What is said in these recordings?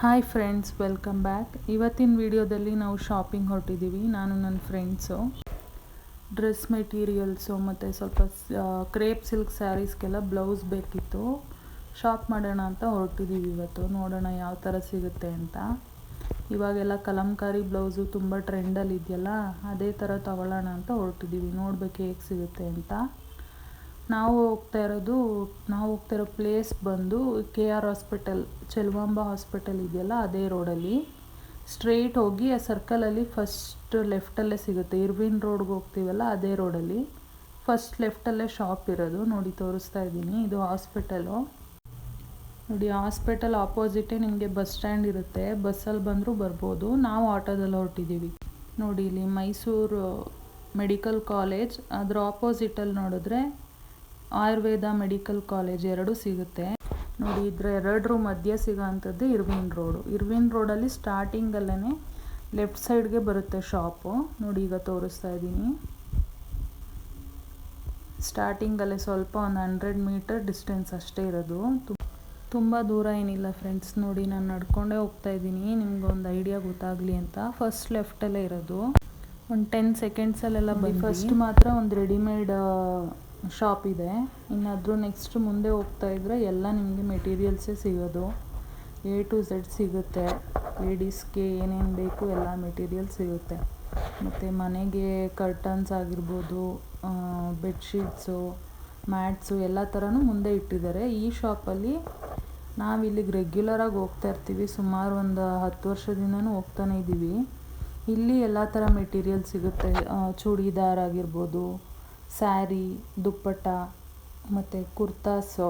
Hi friends welcome back ಇವತ್ತಿನ ವಿಡಿಯೋದಲ್ಲಿ ನಾವು ಶಾಪಿಂಗ್ ಹೊರಟಿದ್ದೀವಿ ನಾನು ನನ್ನ ಫ್ರೆಂಡ್ಸು ಡ್ರೆಸ್ ಮೆಟೀರಿಯಲ್ಸು ಮತ್ತು ಸ್ವಲ್ಪ ಕ್ರೇಪ್ ಸಿಲ್ಕ್ ಸ್ಯಾರೀಸ್ಗೆಲ್ಲ ಬ್ಲೌಸ್ ಬೇಕಿತ್ತು. ಶಾಪ್ ಮಾಡೋಣ ಅಂತ ಹೊರಟಿದ್ದೀವಿ ಇವತ್ತು. ನೋಡೋಣ ಯಾವ ಥರ ಸಿಗುತ್ತೆ ಅಂತ. ಇವಾಗೆಲ್ಲ ಕಲಂಕಾರಿ ಬ್ಲೌಸು ತುಂಬ ಟ್ರೆಂಡಲ್ಲಿ ಇದೆಯಲ್ಲ, ಅದೇ ಥರ ತಗೊಳ್ಳೋಣ ಅಂತ ಹೊರಟಿದ್ದೀವಿ ನೋಡಬೇಕು ಹೇಗೆ ಸಿಗುತ್ತೆ ಅಂತ. ನಾವು ಹೋಗ್ತಾ ಇರೋದು, ನಾವು ಹೋಗ್ತಾ ಇರೋ ಪ್ಲೇಸ್ ಬಂದು K R hospital Cheluvamba hospital ಇದೆಯಲ್ಲ, ಅದೇ ರೋಡಲ್ಲಿ ಸ್ಟ್ರೈಟ್ ಹೋಗಿ ಆ ಸರ್ಕಲಲ್ಲಿ ಫಸ್ಟ್ ಲೆಫ್ಟಲ್ಲೇ ಸಿಗುತ್ತೆ. ಇರ್ವಿನ್ ರೋಡ್ಗೆ ಹೋಗ್ತೀವಲ್ಲ, ಅದೇ ರೋಡಲ್ಲಿ ಫಸ್ಟ್ ಲೆಫ್ಟಲ್ಲೇ ಶಾಪ್ ಇರೋದು. ನೋಡಿ, ತೋರಿಸ್ತಾ ಇದ್ದೀನಿ. ಇದು ಹಾಸ್ಪಿಟಲು ನೋಡಿ ಹಾಸ್ಪಿಟಲ್ ಆಪೋಸಿಟೇ ನಿಮಗೆ ಬಸ್ ಸ್ಟ್ಯಾಂಡ್ ಇರುತ್ತೆ. ಬಸ್ಸಲ್ಲಿ ಬಂದರೂ ಬರ್ಬೋದು. ನಾವು ಆಟೋದಲ್ಲಿ ಹೊರಟಿದ್ದೀವಿ. ನೋಡಿ, ಇಲ್ಲಿ ಮೈಸೂರು ಮೆಡಿಕಲ್ ಕಾಲೇಜ್ ಅದರ ಆಪೋಸಿಟಲ್ಲಿ ನೋಡಿದ್ರೆ ಆಯುರ್ವೇದ ಮೆಡಿಕಲ್ ಕಾಲೇಜ್ ಎರಡೂ ಸಿಗುತ್ತೆ. ನೋಡಿ ಇದ್ರ ಎರಡರ ಮಧ್ಯೆ ಸಿಗೋವಂಥದ್ದು ಇರ್ವಿನ್ ರೋಡು. ಇರ್ವಿನ್ ರೋಡಲ್ಲಿ ಸ್ಟಾರ್ಟಿಂಗಲ್ಲೇ ಲೆಫ್ಟ್ ಸೈಡ್ಗೆ ಬರುತ್ತೆ ಶಾಪು. ನೋಡಿ ಈಗ ತೋರಿಸ್ತಾ ಇದ್ದೀನಿ. ಸ್ಟಾರ್ಟಿಂಗಲ್ಲೇ ಸ್ವಲ್ಪ ಒಂದು ಹಂಡ್ರೆಡ್ ಮೀಟರ್ ಡಿಸ್ಟೆನ್ಸ್ ಅಷ್ಟೇ ಇರೋದು. ತುಂಬ ದೂರ ಏನಿಲ್ಲ ಫ್ರೆಂಡ್ಸ್. ನೋಡಿ ನಾನು ನಡ್ಕೊಂಡೇ ಹೋಗ್ತಾ ಇದ್ದೀನಿ. ನಿಮ್ಗೊಂದು ಐಡಿಯಾ ಗೊತ್ತಾಗಲಿ ಅಂತ. ಫಸ್ಟ್ ಲೆಫ್ಟಲ್ಲೇ ಇರೋದು. ಒಂದು ಟೆನ್ ಸೆಕೆಂಡ್ಸಲ್ಲೆಲ್ಲ ಬಂದು ಫಸ್ಟ್ ಮಾತ್ರ ಒಂದು ರೆಡಿಮೇಡ್ ಶಾಪ್ ಇದೆ. ಇನ್ನಾದರೂ ನೆಕ್ಸ್ಟ್ ಮುಂದೆ ಹೋಗ್ತಾ ಇದ್ದರೆ ಎಲ್ಲ ನಿಮಗೆ ಮೆಟೀರಿಯಲ್ಸೇ ಸಿಗೋದು. ಎ ಟು ಝೆಡ್ ಸಿಗುತ್ತೆ. ಲೇಡೀಸ್ಗೆ ಏನೇನು ಬೇಕು ಎಲ್ಲ ಮೆಟೀರಿಯಲ್ ಸಿಗುತ್ತೆ. ಮತ್ತು ಮನೆಗೆ ಕರ್ಟನ್ಸ್ ಆಗಿರ್ಬೋದು ಬೆಡ್ಶೀಟ್ಸು ಮ್ಯಾಟ್ಸು ಎಲ್ಲ ಥರನೂ ಮುಂದೆ ಇಟ್ಟಿದ್ದಾರೆ. ಈ ಶಾಪಲ್ಲಿ ನಾವು ಇಲ್ಲಿಗೆ ರೆಗ್ಯುಲರಾಗಿ ಹೋಗ್ತಾ ಇರ್ತೀವಿ. ಸುಮಾರು ಒಂದು ಹತ್ತು ವರ್ಷದಿಂದನೂ ಹೋಗ್ತಾನೆ ಇದ್ದೀವಿ ಇಲ್ಲಿ ಎಲ್ಲ ಥರ ಮೆಟೀರಿಯಲ್ ಸಿಗುತ್ತೆ. ಚೂಡಿದಾರ್ ಆಗಿರ್ಬೋದು ಸ್ಯಾರಿ, ದುಪ್ಪಟ್ಟ, ಮತ್ತು ಕುರ್ತಾಸು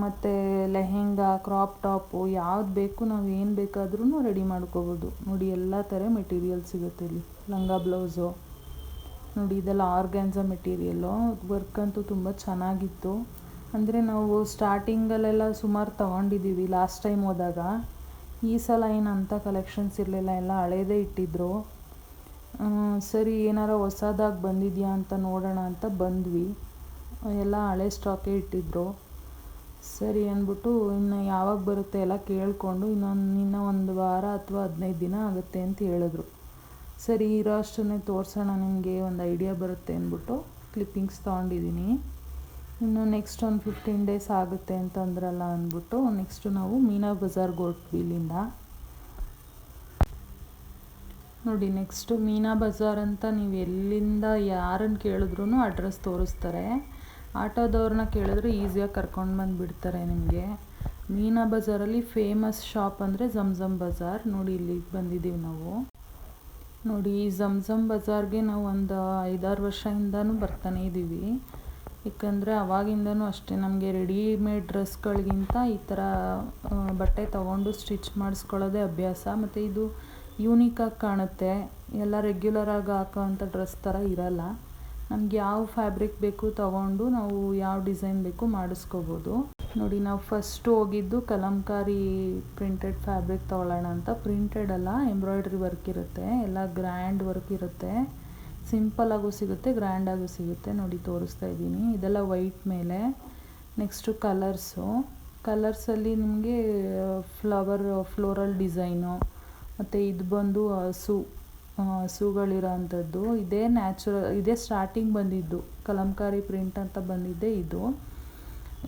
ಮತ್ತು ಲೆಹೆಂಗಾ, ಕ್ರಾಪ್ ಟಾಪು, ಯಾವ್ದು ಬೇಕು ನಾವು ಏನು ಬೇಕಾದ್ರೂ ರೆಡಿ ಮಾಡ್ಕೋಬೋದು. ನೋಡಿ, ಎಲ್ಲ ಥರ ಮೆಟೀರಿಯಲ್ ಸಿಗುತ್ತೆ ಇಲ್ಲಿ. ಲಂಗ ಬ್ಲೌಸು, ನೋಡಿ, ಇದೆಲ್ಲ ಆರ್ಗ್ಯಾನ್ಸ ಮೆಟೀರಿಯಲ್ಲು ವರ್ಕ್ ಅಂತೂ ತುಂಬ ಚೆನ್ನಾಗಿತ್ತು. ಅಂದರೆ ನಾವು ಸ್ಟಾರ್ಟಿಂಗಲ್ಲೆಲ್ಲ ಸುಮಾರು ತೊಗೊಂಡಿದ್ದೀವಿ ಲಾಸ್ಟ್ ಟೈಮ್ ಹೋದಾಗ ಈ ಸಲ ಏನು ಅಂಥ ಕಲೆಕ್ಷನ್ಸ್ ಇರಲಿಲ್ಲ, ಎಲ್ಲ ಹಳೇದೇ ಇಟ್ಟಿದ್ದರು ಸರಿ, ಏನಾರ ಹೊಸದಾಗಿ ಬಂದಿದೆಯಾ ಅಂತ ನೋಡೋಣ ಅಂತ ಬಂದ್ವಿ. ಎಲ್ಲ ಹಳೆ ಸ್ಟಾಕೇ ಇಟ್ಟಿದ್ರು. ಸರಿ ಅಂದ್ಬಿಟ್ಟು ಇನ್ನು ಯಾವಾಗ ಬರುತ್ತೆ ಎಲ್ಲ ಕೇಳಿಕೊಂಡು ಇನ್ನೊಂದು, ಇನ್ನೂ ಒಂದು ವಾರ ಅಥವಾ ಹದಿನೈದು ದಿನ ಆಗುತ್ತೆ ಅಂತ ಹೇಳಿದ್ರು. ಸರಿ, ಇರೋ ಅಷ್ಟನ್ನೇ ತೋರಿಸೋಣ ನಿಮಗೆ ಒಂದು ಐಡಿಯಾ ಬರುತ್ತೆ ಅಂದ್ಬಿಟ್ಟು ಕ್ಲಿಪ್ಪಿಂಗ್ಸ್ ತೊಗೊಂಡಿದ್ದೀನಿ ಇನ್ನು ನೆಕ್ಸ್ಟ್ ಒಂದು ಫಿಫ್ಟೀನ್ ಡೇಸ್ ಆಗುತ್ತೆ ಅಂತಂದ್ರಲ್ಲ ಅಂದ್ಬಿಟ್ಟು ನೆಕ್ಸ್ಟು ನಾವು ಮೀನಾ ಬಜಾರ್ಗೆ ಹೊರಟ್ವಿ ಇಲ್ಲಿಂದ. ನೋಡಿ ನೆಕ್ಸ್ಟು ಮೀನಾ ಬಜಾರ್ ಅಂತ ನೀವು ಎಲ್ಲಿಂದ ಯಾರನ್ನು ಕೇಳಿದ್ರೂ ಅಡ್ರೆಸ್ ತೋರಿಸ್ತಾರೆ. ಆಟೋದವ್ರನ್ನ ಕೇಳಿದ್ರೆ ಈಸಿಯಾಗಿ ಕರ್ಕೊಂಡು ಬಂದು ಬಿಡ್ತಾರೆ ನಿಮಗೆ. ಮೀನಾ ಬಜಾರಲ್ಲಿ ಫೇಮಸ್ ಶಾಪ್ ಅಂದರೆ ಝಮ್ ಬಜಾರ್. ನೋಡಿ, ಇಲ್ಲಿಗೆ ಬಂದಿದ್ದೀವಿ ನಾವು. ನೋಡಿ, ಈ ಝಮ್ ಬಜಾರ್ಗೆ ನಾವು ಒಂದು ಐದಾರು ವರ್ಷದಿಂದನೂ ಬರ್ತಾನೆ ಇದ್ದೀವಿ ಏಕೆಂದರೆ ಅವಾಗಿಂದನೂ ಅಷ್ಟೇ ನಮಗೆ ರೆಡಿಮೇಡ್ ಡ್ರೆಸ್ಗಳಿಗಿಂತ ಈ ಥರ ಬಟ್ಟೆ ತೊಗೊಂಡು ಸ್ಟಿಚ್ ಮಾಡಿಸ್ಕೊಳ್ಳೋದೇ ಅಭ್ಯಾಸ. ಮತ್ತು ಇದು ಯೂನಿಕಾಗಿ ಕಾಣುತ್ತೆ. ಎಲ್ಲ ರೆಗ್ಯುಲರಾಗಿ ಹಾಕೋವಂಥ ಡ್ರೆಸ್ ಥರ ಇರಲ್ಲ. ನಮ್ಗೆ ಯಾವ ಫ್ಯಾಬ್ರಿಕ್ ಬೇಕು ತಗೊಂಡು ನಾವು ಯಾವ ಡಿಸೈನ್ ಬೇಕು ಮಾಡಿಸ್ಕೋಬೋದು. ನೋಡಿ, ನಾವು ಫಸ್ಟ್ ಹೋಗಿದ್ದು ಕಲಂಕಾರಿ ಪ್ರಿಂಟೆಡ್ ಫ್ಯಾಬ್ರಿಕ್ ತೊಗೊಳ್ಳೋಣ ಅಂತ. ಪ್ರಿಂಟೆಡ್ ಅಲ್ಲ ಎಂಬ್ರಾಯ್ಡ್ರಿ ವರ್ಕ್ ಇರುತ್ತೆ. ಎಲ್ಲ ಗ್ರ್ಯಾಂಡ್ ವರ್ಕ್ ಇರುತ್ತೆ. ಸಿಂಪಲ್ಲಾಗೂ ಸಿಗುತ್ತೆ ಗ್ರ್ಯಾಂಡಾಗೂ ಸಿಗುತ್ತೆ. ನೋಡಿ, ತೋರಿಸ್ತಾ ಇದ್ದೀನಿ. ಇದೆಲ್ಲ ವೈಟ್ ಮೇಲೆ. ನೆಕ್ಸ್ಟು ಕಲರ್ಸು ಕಲರ್ಸಲ್ಲಿ ನಿಮಗೆ ಫ್ಲವರ್ ಫ್ಲೋರಲ್ ಡಿಸೈನು ಮತ್ತು ಇದು ಬಂದು ಹಸು ಹಸುಗಳಿರೋ ಅಂಥದ್ದು ಇದೇ ನ್ಯಾಚುರಲ್ ಇದೇ ಸ್ಟಾರ್ಟಿಂಗ್ ಬಂದಿದ್ದು. ಕಲಂಕಾರಿ ಪ್ರಿಂಟ್ ಅಂತ ಬಂದಿದ್ದೆ ಇದು.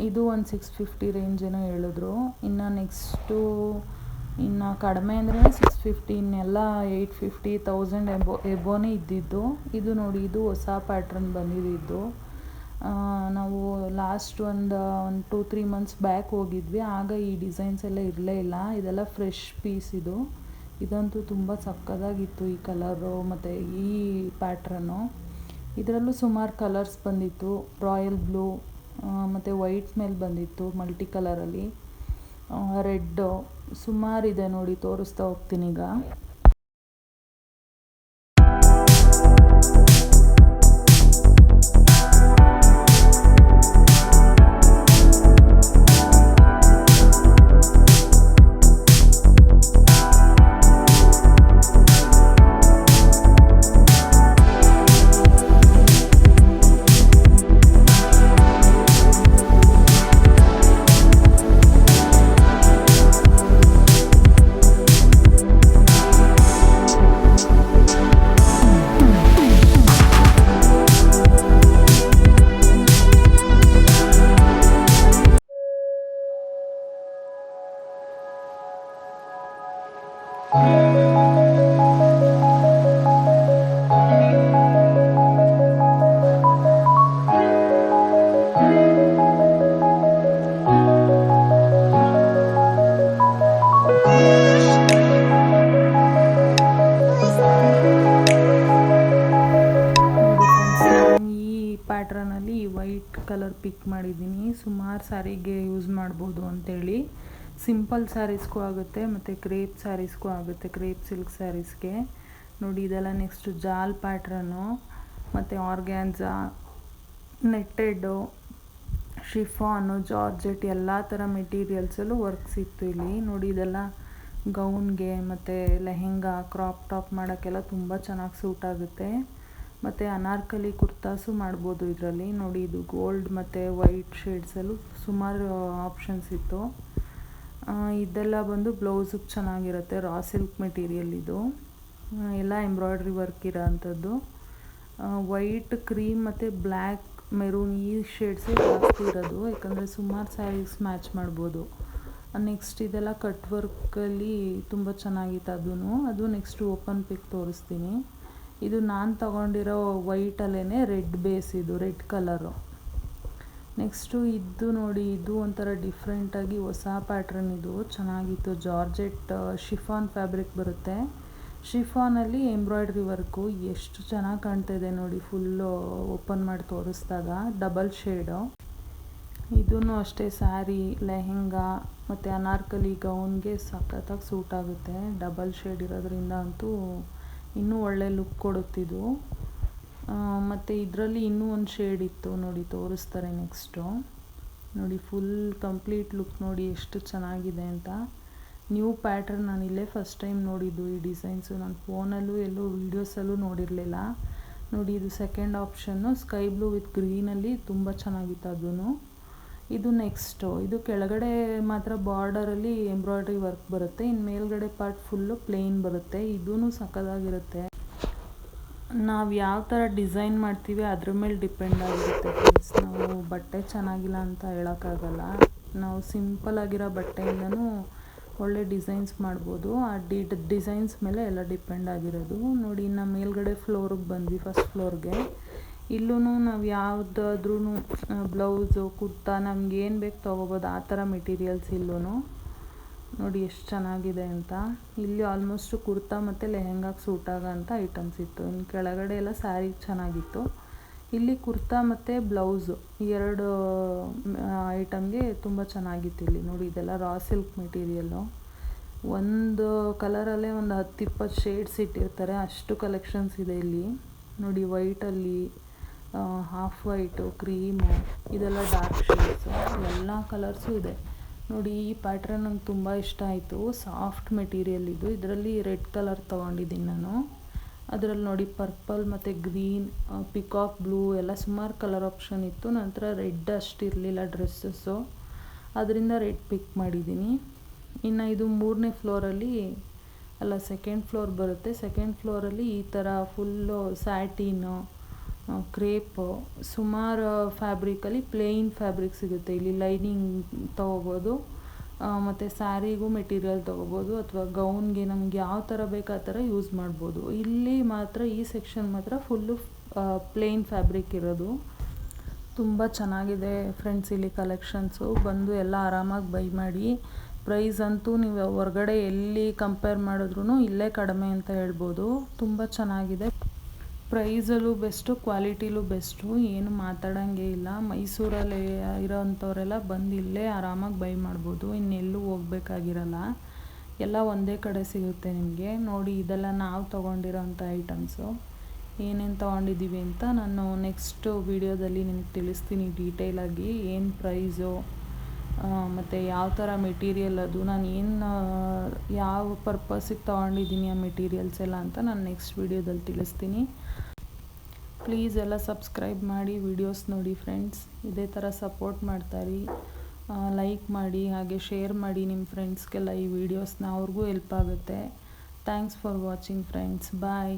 ಇದು ಒಂದು ಸಿಕ್ಸ್ ಫಿಫ್ಟಿ ರೇಂಜ್ ಹೇಳಿದ್ರು. ಇನ್ನು ನೆಕ್ಸ್ಟು ಇನ್ನು ಕಡಿಮೆ ಅಂದರೆ ಸಿಕ್ಸ್ ಫಿಫ್ಟಿ ಇನ್ನೆಲ್ಲ ಏಯ್ಟ್ ಫಿಫ್ಟಿ ತೌಸಂಡ್ ಎಬೋ ಎಬೋನೇ ಇದ್ದಿದ್ದು. ಇದು ನೋಡಿ, ಇದು ಹೊಸ ಪ್ಯಾಟ್ರನ್ ಬಂದಿದ್ದು. ನಾವು ಲಾಸ್ಟ್ ಒಂದು ಒಂದು ಟೂ ತ್ರೀ ಮಂತ್ಸ್ ಬ್ಯಾಕ್ ಹೋಗಿದ್ವಿ. ಆಗ ಈ ಡಿಸೈನ್ಸ್ ಎಲ್ಲ ಇರಲೇ ಇಲ್ಲ. ಇದೆಲ್ಲ ಫ್ರೆಶ್ ಪೀಸ್ ಇದು. ಇದಂತೂ ತುಂಬ ಸಕ್ಕದಾಗಿತ್ತು ಈ ಕಲರು ಮತ್ತು ಈ ಪ್ಯಾಟ್ರನ್ನು ಇದರಲ್ಲೂ ಸುಮಾರು ಕಲರ್ಸ್ ಬಂದಿತ್ತು. ರಾಯಲ್ ಬ್ಲೂ ಮತ್ತು ವೈಟ್ ಮೇಲೆ ಬಂದಿತ್ತು ಮಲ್ಟಿ ಕಲರಲ್ಲಿ ರೆಡ್ಡು ಸುಮಾರಿದೆ ನೋಡಿ ತೋರಿಸ್ತಾ ಹೋಗ್ತೀನಿ ಈಗ. ಸುಮಾರು ಸ್ಯಾರಿಗೆ ಯೂಸ್ ಮಾಡ್ಬೋದು ಅಂತೇಳಿ. ಸಿಂಪಲ್ ಸ್ಯಾರೀಸ್ಗೂ ಆಗುತ್ತೆ, ಮತ್ತು ಕ್ರೇಪ್ ಸ್ಯಾರೀಸ್ಗೂ ಆಗುತ್ತೆ ಕ್ರೇಪ್ ಸಿಲ್ಕ್ ಸ್ಯಾರೀಸ್ಗೆ ನೋಡಿ, ಇದೆಲ್ಲ ನೆಕ್ಸ್ಟ್ ಜಾಲ್ ಪ್ಯಾಟ್ರನ್ನು ಮತ್ತು ಆರ್ಗ್ಯಾನ್ಸಾ ನೆಟ್ಟೆಡ್ಡು ಶಿಫಾನು ಜಾರ್ಜೆಟ್ ಎಲ್ಲ ಥರ ಮೆಟೀರಿಯಲ್ಸಲ್ಲೂ ವರ್ಕ್ಸ್ ಇತ್ತು ಇಲ್ಲಿ. ನೋಡಿ, ಇದೆಲ್ಲ ಗೌನ್ಗೆ ಮತ್ತು ಲೆಹೆಂಗಾ ಕ್ರಾಪ್ ಟಾಪ್ ಮಾಡೋಕ್ಕೆಲ್ಲ ತುಂಬ ಚೆನ್ನಾಗಿ ಸೂಟ್ ಆಗುತ್ತೆ. ಮತ್ತು ಅನಾರ್ಕಲಿ ಕುರ್ತಾಸು ಮಾಡ್ಬೋದು ಇದರಲ್ಲಿ. ನೋಡಿ, ಇದು ಗೋಲ್ಡ್ ಮತ್ತು ವೈಟ್ ಶೇಡ್ಸಲ್ಲೂ ಸುಮಾರು ಆಪ್ಷನ್ಸ್ ಇತ್ತು. ಇದೆಲ್ಲ ಬಂದು ಬ್ಲೌಸಿಗೆ ಚೆನ್ನಾಗಿರುತ್ತೆ, ರಾ ಸಿಲ್ಕ್ ಮೆಟೀರಿಯಲ್ ಇದು. ಎಲ್ಲ ಎಂಬ್ರಾಯ್ಡ್ರಿ ವರ್ಕ್ ಇರೋ ಅಂಥದ್ದು ವೈಟ್, ಕ್ರೀಮ್ ಮತ್ತು ಬ್ಲ್ಯಾಕ್, ಮೆರೂನ್ ಈ ಶೇಡ್ಸು ಜಾಸ್ತಿ ಇರೋದು. ಯಾಕಂದರೆ ಸುಮಾರು ಸ್ಯಾರೀಸ್ ಮ್ಯಾಚ್ ಮಾಡ್ಬೋದು. ನೆಕ್ಸ್ಟ್ ಇದೆಲ್ಲ ಕಟ್ ವರ್ಕಲ್ಲಿ ತುಂಬ ಚೆನ್ನಾಗಿತ್ತು ಅದೂ ಅದು ನೆಕ್ಸ್ಟ್ ಓಪನ್ ಪಿಕ್ ತೋರಿಸ್ತೀನಿ. ಇದು ನಾನು ತಗೊಂಡಿರೋ ವೈಟಲ್ಲೇ ರೆಡ್ ಬೇಸ್ ಇದು ರೆಡ್ ಕಲರು ನೆಕ್ಸ್ಟು ಇದು ನೋಡಿ, ಇದು ಒಂಥರ ಡಿಫ್ರೆಂಟಾಗಿ ಹೊಸ ಪ್ಯಾಟ್ರನ್ ಇದು. ಚೆನ್ನಾಗಿತ್ತು. ಜಾರ್ಜೆಟ್ ಶಿಫಾನ್ ಫ್ಯಾಬ್ರಿಕ್ ಬರುತ್ತೆ. ಶಿಫಾನಲ್ಲಿ ಎಂಬ್ರಾಯ್ಡ್ರಿ ವರ್ಕು ಎಷ್ಟು ಚೆನ್ನಾಗಿ ಕಾಣ್ತಾ ಇದೆ ನೋಡಿ ಫುಲ್ಲು ಓಪನ್ ಮಾಡಿ ತೋರಿಸಿದಾಗ. ಡಬಲ್ ಶೇಡು ಇದೂ ಅಷ್ಟೇ ಸ್ಯಾರಿ ಲೆಹೆಂಗಾ, ಮತ್ತು ಅನಾರ್ಕಲಿ ಗೌನ್ಗೆ ಸಖತ್ತಾಗಿ ಸೂಟ್ ಆಗುತ್ತೆ. ಡಬಲ್ ಶೇಡ್ ಇರೋದ್ರಿಂದ ಅಂತೂ ಇನ್ನೂ ಒಳ್ಳೆ ಲುಕ್ ಕೊಡುತ್ತಿದ್ದು. ಮತ್ತು ಇದರಲ್ಲಿ ಇನ್ನೂ ಒಂದು ಶೇಡ್ ಇತ್ತು ನೋಡಿ, ತೋರಿಸ್ತಾರೆ ನೆಕ್ಸ್ಟು ನೋಡಿ ಫುಲ್ ಕಂಪ್ಲೀಟ್ ಲುಕ್ ನೋಡಿ ಎಷ್ಟು ಚೆನ್ನಾಗಿದೆ ಅಂತ. ನ್ಯೂ ಪ್ಯಾಟ್ರನ್ ನಾನು ಇಲ್ಲೇ ಫಸ್ಟ್ ಟೈಮ್ ನೋಡಿದ್ದು ಈ ಡಿಸೈನ್ಸು ನಾನು ಫೋನಲ್ಲೂ ಎಲ್ಲೂ ವೀಡಿಯೋಸಲ್ಲೂ ನೋಡಿರಲಿಲ್ಲ. ನೋಡಿ, ಇದು second option sky blue with ಗ್ರೀನಲ್ಲಿ ತುಂಬ ಚೆನ್ನಾಗಿತ್ತು ಅದೂ ಇದು ನೆಕ್ಸ್ಟು ಇದು ಕೆಳಗಡೆ ಮಾತ್ರ ಬಾರ್ಡರಲ್ಲಿ ಎಂಬ್ರಾಯ್ಡ್ರಿ ವರ್ಕ್ ಬರುತ್ತೆ. ಇನ್ನು ಮೇಲ್ಗಡೆ ಪಾರ್ಟ್ ಫುಲ್ಲು ಪ್ಲೇನ್ ಬರುತ್ತೆ. ಇದೂ ಸಕ್ಕದಾಗಿರುತ್ತೆ ನಾವು ಯಾವ ಥರ ಡಿಸೈನ್ ಮಾಡ್ತೀವಿ ಅದ್ರ ಮೇಲೆ ಡಿಪೆಂಡ್ ಆಗಿರುತ್ತೆ ಫ್ರೆಂಡ್ಸ್ ನಾವು ಬಟ್ಟೆ ಚೆನ್ನಾಗಿಲ್ಲ ಅಂತ ಹೇಳೋಕ್ಕಾಗಲ್ಲ. ನಾವು ಸಿಂಪಲ್ ಆಗಿರೋ ಬಟ್ಟೆಯಿಂದನೂ ಒಳ್ಳೆ ಡಿಸೈನ್ಸ್ ಮಾಡ್ಬೋದು. ಆ ಡಿ ಡಿಸೈನ್ಸ್ ಮೇಲೆ ಎಲ್ಲ ಡಿಪೆಂಡ್ ಆಗಿರೋದು. ನೋಡಿ, ಇನ್ನು ಮೇಲ್ಗಡೆ ಫ್ಲೋರಿಗೆ ಬಂದ್ವಿ ಫಸ್ಟ್ ಫ್ಲೋರ್ಗೆ ಇಲ್ಲೂ ನಾವು ಯಾವುದಾದ್ರೂ ಬ್ಲೌಸು ಕುರ್ತಾ ನಮ್ಗೆ ಏನು ಬೇಕು ತೊಗೋಬೋದು, ಆ ಥರ ಮೆಟೀರಿಯಲ್ಸ್ ಇಲ್ಲೂ ನೋಡಿ ಎಷ್ಟು ಚೆನ್ನಾಗಿದೆ ಅಂತ. ಇಲ್ಲಿ ಆಲ್ಮೋಸ್ಟ್ ಕುರ್ತಾ ಮತ್ತು ಲೆಹೆಂಗಾಗೆ ಸೂಟ್ ಆಗೋಂಥ ಐಟಮ್ಸ್ ಇತ್ತು. ಇನ್ನು ಕೆಳಗಡೆ ಎಲ್ಲ ಸ್ಯಾರಿ ಚೆನ್ನಾಗಿತ್ತು. ಇಲ್ಲಿ ಕುರ್ತಾ ಮತ್ತು ಬ್ಲೌಸು ಎರಡು ಐಟಮ್ಗೆ ತುಂಬ ಚೆನ್ನಾಗಿತ್ತು ಇಲ್ಲಿ. ನೋಡಿ ಇದೆಲ್ಲ ರಾ ಸಿಲ್ಕ್ ಮೆಟೀರಿಯಲ್ಲು ಒಂದು ಕಲರಲ್ಲೇ ಒಂದು ಹತ್ತು ಇಪ್ಪತ್ತು ಶೇಡ್ಸ್ ಇಟ್ಟಿರ್ತಾರೆ. ಅಷ್ಟು ಕಲೆಕ್ಷನ್ಸ್ ಇದೆ ಇಲ್ಲಿ. ನೋಡಿ ವೈಟಲ್ಲಿ ಹಾಫ್ ವೈಟು ಕ್ರೀಮು ಇದೆಲ್ಲ ಡಾರ್ಕ್ ಶೇಡ್ಸು ಎಲ್ಲ ಕಲರ್ಸು ಇದೆ. ನೋಡಿ, ಈ ಪ್ಯಾಟ್ರನ್ ನಂಗೆ ತುಂಬ ಇಷ್ಟ ಆಯಿತು. ಸಾಫ್ಟ್ ಮೆಟೀರಿಯಲ್ ಇದು. ಇದರಲ್ಲಿ ರೆಡ್ ಕಲರ್ ತೊಗೊಂಡಿದ್ದೀನಿ ನಾನು. ಅದರಲ್ಲಿ ನೋಡಿ ಪರ್ಪಲ್ ಮತ್ತು ಗ್ರೀನ್ ಪಿಕಾಕ್ ಬ್ಲೂ ಎಲ್ಲ ಸುಮಾರು ಕಲರ್ ಆಪ್ಷನ್ ಇತ್ತು. ನಂತರ ರೆಡ್ ಅಷ್ಟಿರಲಿಲ್ಲ ಡ್ರೆಸ್ಸಸ್ಸು ಅದರಿಂದ ರೆಡ್ ಪಿಕ್ ಮಾಡಿದ್ದೀನಿ. ಇನ್ನು ಇದು ಮೂರನೇ ಫ್ಲೋರಲ್ಲಿ ಅಲ್ಲ ಸೆಕೆಂಡ್ ಫ್ಲೋರ್ ಬರುತ್ತೆ. ಸೆಕೆಂಡ್ ಫ್ಲೋರಲ್ಲಿ ಈ ಥರ ಫುಲ್ಲು ಸ್ಯಾಟೀನು ಕ್ರೇಪು. ಸುಮಾರು ಫ್ಯಾಬ್ರಿಕಲ್ಲಿ ಪ್ಲೇನ್ ಫ್ಯಾಬ್ರಿಕ್ ಸಿಗುತ್ತೆ. ಇಲ್ಲಿ ಲೈನಿಂಗ್ ತೊಗೋಬೋದು ಮತ್ತು ಸ್ಯಾರಿಗೂ ಮೆಟೀರಿಯಲ್ ತೊಗೋಬೋದು, ಅಥವಾ ಗೌನ್ಗೆ ನಮ್ಗೆ ಯಾವ ಥರ ಬೇಕು ಆ ಥರ ಯೂಸ್ ಮಾಡ್ಬೋದು. ಇಲ್ಲಿ ಮಾತ್ರ, ಈ ಸೆಕ್ಷನ್ ಮಾತ್ರ ಫುಲ್ಲು ಪ್ಲೇನ್ ಫ್ಯಾಬ್ರಿಕ್ ಇರೋದು. ತುಂಬ ಚೆನ್ನಾಗಿದೆ ಫ್ರೆಂಡ್ಸ್ ಇಲ್ಲಿ ಕಲೆಕ್ಷನ್ಸು. ಬಂದು ಎಲ್ಲ ಆರಾಮಾಗಿ ಬೈ ಮಾಡಿ. ಪ್ರೈಸ್ ಅಂತೂ ನೀವು ಹೊರಗಡೆ ಎಲ್ಲಿ ಕಂಪೇರ್ ಮಾಡಿದ್ರೂ ಇಲ್ಲೇ ಕಡಿಮೆ ಅಂತ ಹೇಳ್ಬೋದು. ತುಂಬ ಚೆನ್ನಾಗಿದೆ. ಪ್ರೈಸಲ್ಲೂ ಬೆಸ್ಟು, ಕ್ವಾಲಿಟಿಲೂ ಬೆಸ್ಟು, ಏನು ಮಾತಾಡೋಂಗೆ ಇಲ್ಲ. ಮೈಸೂರಲ್ಲಿ ಇರೋವಂಥವರೆಲ್ಲ ಬಂದು ಇಲ್ಲೇ ಆರಾಮಾಗಿ ಬೈ ಮಾಡ್ಬೋದು. ಇನ್ನೆಲ್ಲೂ ಹೋಗ್ಬೇಕಾಗಿರಲ್ಲ. ಎಲ್ಲ ಒಂದೇ ಕಡೆ ಸಿಗುತ್ತೆ ನಿಮಗೆ. ನೋಡಿ, ಇದೆಲ್ಲ ನಾವು ತೊಗೊಂಡಿರೋಂಥ ಐಟಮ್ಸು. ಏನೇನು ತೊಗೊಂಡಿದ್ದೀವಿ ಅಂತ ನಾನು ನೆಕ್ಸ್ಟು ವೀಡಿಯೋದಲ್ಲಿ ನಿಮಗೆ ತಿಳಿಸ್ತೀನಿ ಡೀಟೇಲಾಗಿ. ಏನು ಪ್ರೈಸು ಮತ್ತು ಯಾವ ಥರ ಮೆಟೀರಿಯಲ್ ಅದು, ನಾನು ಏನು ಯಾವ ಪರ್ಪಸಿಗೆ ತೊಗೊಂಡಿದ್ದೀನಿ ಆ ಮೆಟೀರಿಯಲ್ಸ್ ಎಲ್ಲ ಅಂತ ನಾನು ನೆಕ್ಸ್ಟ್ ವೀಡಿಯೋದಲ್ಲಿ ತಿಳಿಸ್ತೀನಿ. ಪ್ಲೀಸ್ ಎಲ್ಲ ಸಬ್ಸ್ಕ್ರೈಬ್ ಮಾಡಿ ವಿಡಿಯೋಸ್ ನೋಡಿ ಫ್ರೆಂಡ್ಸ್ ಇದೇ ಥರ ಸಪೋರ್ಟ್ ಮಾಡ್ತಾರಿ ಲೈಕ್ ಮಾಡಿ, ಹಾಗೆ ಶೇರ್ ಮಾಡಿ ನಿಮ್ಮ ಫ್ರೆಂಡ್ಸ್ಗೆಲ್ಲ ಈ ವೀಡಿಯೋಸ್ನ ಅವ್ರಿಗೂ ಹೆಲ್ಪ್ ಆಗುತ್ತೆ. Thanks for watching friends bye